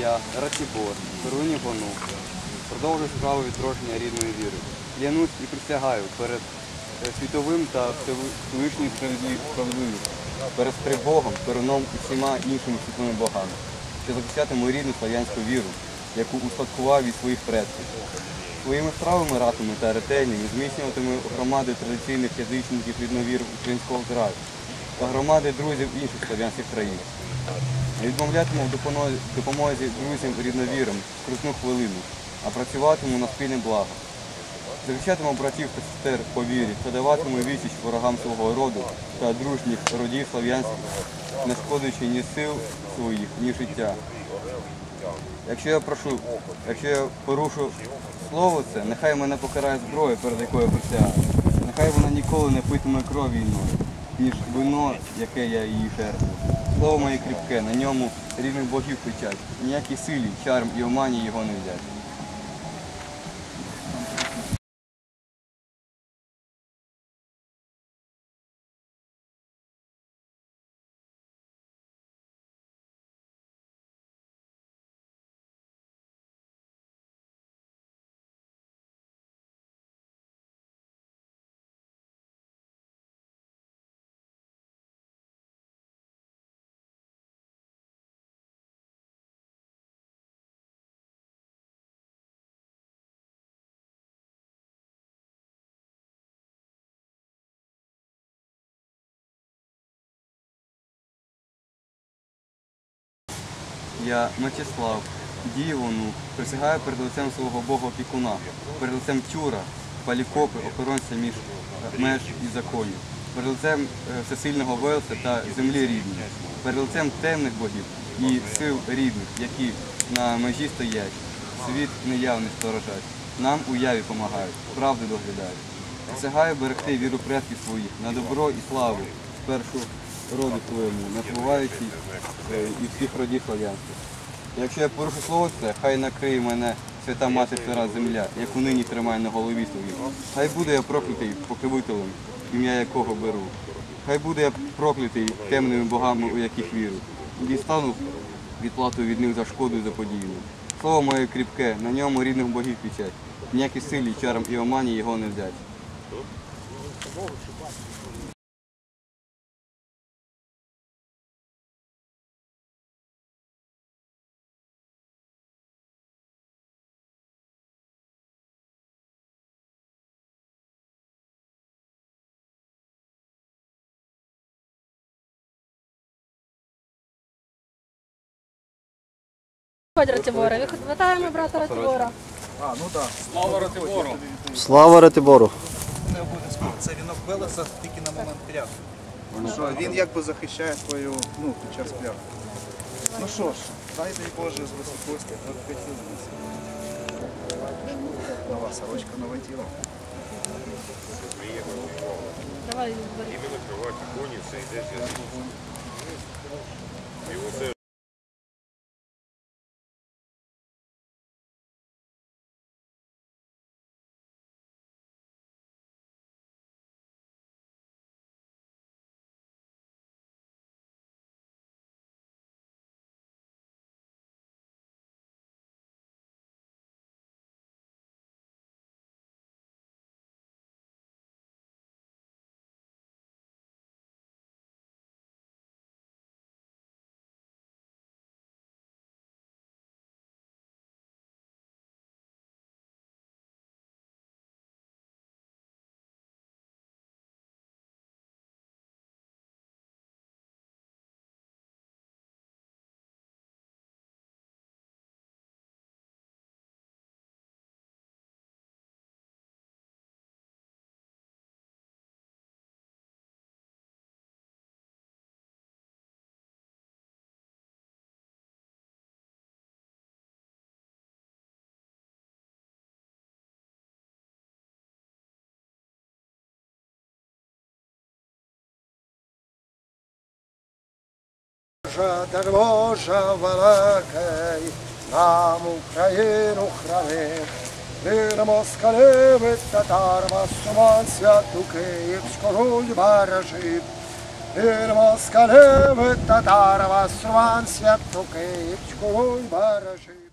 я, Ратібор, Перуні Гону, продовжую справу відродження рідної віри. Клянусь і присягаю перед е, світовим та Всевишньою справедливістю, перед Богом, Перуном і всіма іншими світовими богами, що захищатиму рідну слав'янську віру, яку успадкував від своїх предків. Своїми справами ратами та ретельними зміцнюватиме громади традиційних язичників рідновір українського краю та громади друзів інших слав'янських країн. Відмовлятиму в допомозі друзям і рідновірам в крутну хвилину, а працюватиму на спільне благо. Захищатиму братів та сестер по вірі та даватиму відсіч ворогам свого роду та дружніх родів слав'янських, не шкодуючи ні сил своїх, ні життя. Якщо я прошу, якщо я порушу слово це, нехай мене покарає зброя, перед якою присягаю. Нехай вона ніколи не питиме кров війною, ніж вино, яке я її жертвую. Слово моє кріпке, на ньому рівних богів кричать. Ніякі силі, чарм і омані його не взять. Я Мечислав, Дієвону, присягаю перед лицем свого Бога опікуна, перед лицем Тюра, Палікопи, охоронця між е, меж і законів, перед лицем е, всесильного Велса та землі рідної, перед лицем темних богів і сил рідних, які на межі стоять, світ неявний сторожать, нам у яві помагають, правди доглядають. Присягаю берегти віру предків своїх на добро і славу, спершу роду твоєму, набуваючи е, і всіх родів слав'янських. Якщо я порушу слово це, хай накриє мене свята мати стара земля, яку нині тримає на голові своїй. Хай буде я проклятий покривителем, ім'я якого беру. Хай буде я проклятий темними богами, у яких вірю. Дістану відплату від них за шкоду і за подію. Слово моє кріпке, на ньому рідних богів печать. Ніякі силі, чарам і омані його не взять. Ратибора, вітаємо брата Ратибора. Слава Ратибору! не обов'язково. Це вінок Велеса тільки на момент клятви. Що він якби захищає свою ну, під час клятви. Ну що ж, дай дай Боже з високості. Нова сорочка, нове тіло. Давай. Іменно кроваті коні це йде зв'язок. Божа, дар Божа великий, нам Україну храни. Вір москалевих татар, масуман святу Київську руль бережи. від москалів і татар вас рван святу київську бережи.